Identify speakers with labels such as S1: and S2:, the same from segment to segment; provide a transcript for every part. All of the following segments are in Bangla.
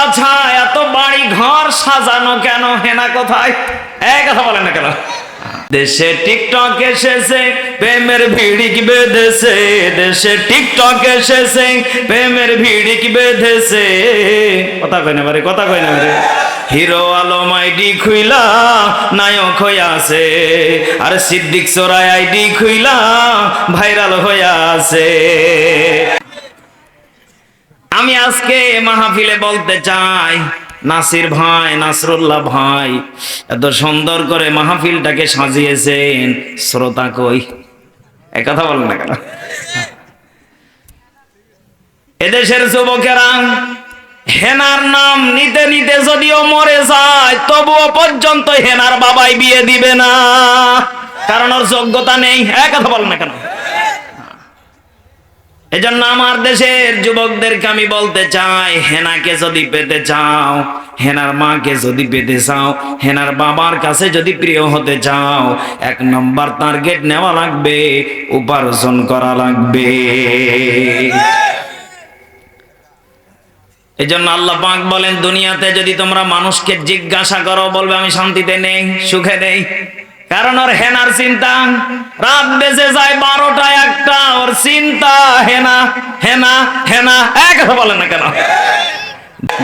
S1: চাচা এত বাড়ি ঘর সাজানো কেন? হেনা কোথায়? এই কথা বলেন না কেন? দেশে টিকটক এসেছে, প্রেমের ভিড়িক বেঁধেছে। দেশে টিকটক এসেছে, প্রেমের ভিড়িক বেঁধেছে। কথা কই না বারে কথা কই না বারে হিরো আলম আইডি খুইলা, নায়ক হয়ে আছে। আর সিদ্দিক চোরাই আইডি খুইলা, ভাইরাল হয়ে আছে। আমি আজকে মাহফিলে বলতে চাই, নাসির ভাই, নাসরুল্লাহ ভাই, এত সুন্দর করে মাহফিলটাকে সাজিয়েছেন, শ্রোতা কই? এ কথা বলেন না কেন? এদেশের যুবকেরা, হেনার নাম নিতে নিতে যদিও মরে যায়, তবুও পর্যন্ত হেনার বাবাই বিয়ে দিবে না। কারণ ওর যোগ্যতা নেই। এক কথা বলেন না কেন? এজন্য আমার দেশের যুবকদেরকে আমি বলতে চাই, হেনাকে যদি পেতে চাও, হেনার মাকে যদি পেতে চাও, হেনার বাবার কাছে যদি প্রিয় হতে চাও, এক নম্বর টার্গেট নেওয়া লাগবে, উপার্জন করা লাগবে। এই জন্য আল্লাহ পাক বলেন, দুনিয়াতে যদি তোমরা মানুষকে জিজ্ঞাসা করো, বলবে আমি শান্তিতে নেই, সুখে নেই। কারণ ওর হেনার চিন্তা। রাত বেজে যায় বারোটা একটা, ওর চিন্তা হেনা হেনা হেনা, এক কথা বলে না কেন?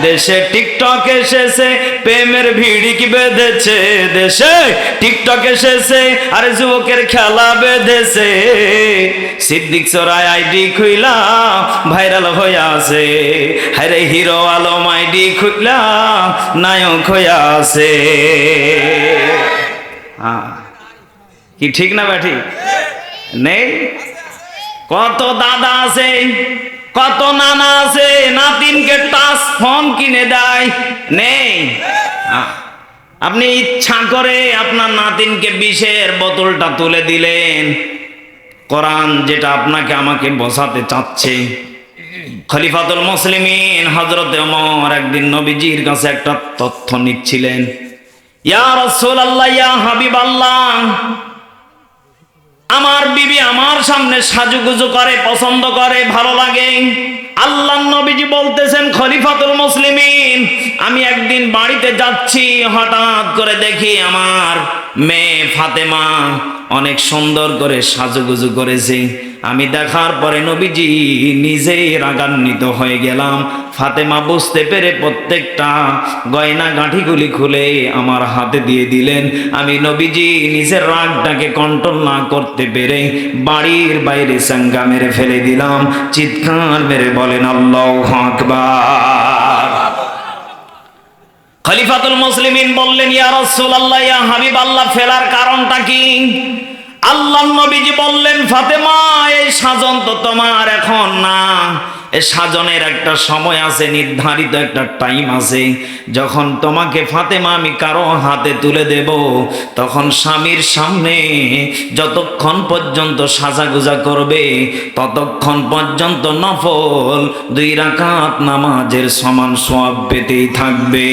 S1: দেশে টিকটক এসেছে, প্রেমের ভিড়ি কি বেঁধেছে। দেশে টিকটক এসেছে, আর যুবকের খেলা বেঁধেছে। সিদ্দিক চোরাই আইডি খুইলা, ভাইরাল হয়ে আছে। হারে হিরো আলম আইডি খুইলা, নায়ক হয়ে আছে। কি ঠিক না ব্যাঠি নেই? কত দাদা আছে কত নানা আছে নাতিনকে টাচ ফোন কিনে দেয় নেই। আহ, আপনি ইচ্ছা করে আপনার নাতিনকে বিষের বোতলটা তুলে দিলেন। কোরআন যেটা আপনাকে আমাকে বসাতে চাচ্ছে। খলিফাতুল মুসলিমিন হজরত ওমর একদিন নবীজির কাছে একটা তথ্য নিচ্ছিলেন ইয়া রাসূলুল্লাহ ইয়া হাবিবাল্লাহ আমার বিবি আমার সামনে সাজুগুজু করে, পছন্দ করে, ভালো লাগে। আল্লাহ নবীজি বলতেছেন, খলিফাতুল মুসলিমিন, আমি একদিন বাড়িতে যাচ্ছি, হঠাৎ করে দেখি আমার মেয়ে ফাতেমা অনেক সুন্দর করে সাজুগুজু করেছে। আমি দেখার পরে নবীজি নিজেই রাগান্বিত হয়ে গেলাম। ফাতেমা বুঝতে পেরে প্রত্যেকটা গয়না গাঁঠিগুলি খুলে আমার হাতে দিয়ে দিলেন। আমি নবীজি নিজের রাগটাকে কন্ট্রোল না করতে পেরে বাড়ির বাইরে সাঙ্গা মেরে ফেলে দিলাম। চিৎকার মেরে বলেন, আল্লাহ আকবার। খলিফাতুল মুসলিমিন বললেন, ইয়া রাসূলুল্লাহ, ইয়া হাবিব আল্লাহ ফেলার কারণটা কি? আল্লাহ নবীজি বললেন, ফাতেমা, এই সাজন তো তোমার এখন না। এই সাজনের একটা সময় আছে, নির্ধারিত একটা টাইম আছে। যখন তোমাকে ফাতেমা, আমি কারও হাতে তুলে দেব, তখন স্বামীর সামনে যতক্ষণ পর্যন্ত সাজাগুজা করবে, ততক্ষণ পর্যন্ত নফল দুই রাকাত নামাজের সমান সওয়াব পেতেই থাকবে।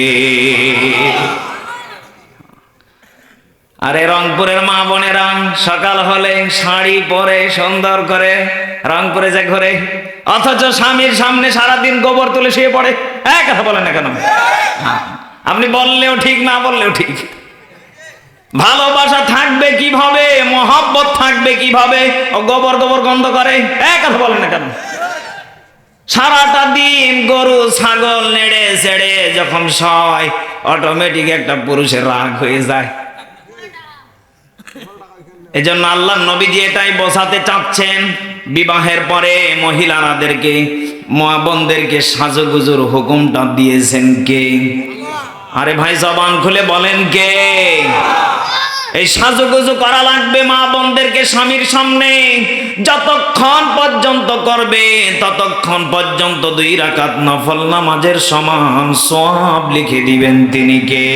S1: আরে রংপুরের মা বোনেরা, সকাল হলে শাড়ি পরে সুন্দর করে রংপুরে যে ঘরে, অথচ স্বামীর সামনে সারাদিন গোবর তুলে শুয়ে পড়ে। এক কথা বলেন না কেন? আপনি বললেও ঠিক, না বললেও ঠিক। ভালোবাসা থাকবে কীভাবে, মহব্বত থাকবে কীভাবে, ও গোবর গোবর গন্ধ করে এক কথা বলেন না কেন? সারাটা দিন গরু, ছাগল নেড়ে ছেড়ে যখন সয় অটোমেটিক একটা পুরুষের রাগ হয়ে যায়। এজন্য আল্লাহ নবীজি এটাই বসাতে চাচ্ছেন বিবাহের পরে মহিলারাদেরকে বোনদেরকে সাজুগুজুর হুকুমটা দিয়েছেন কে? আরে ভাই জবান খুলে বলেন কে? এই সাজুগুজু করা লাগবে মা বোনদেরকে স্বামীর সামনে। যতক্ষণ পর্যন্ত করবে ততক্ষণ পর্যন্ত দুই রাকাত নফল নামাজের সমান সব লিখে দিবেন তিনি কে?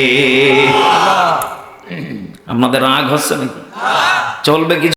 S1: আপনাদের রাগ হচ্ছে নাকি? চলবে কি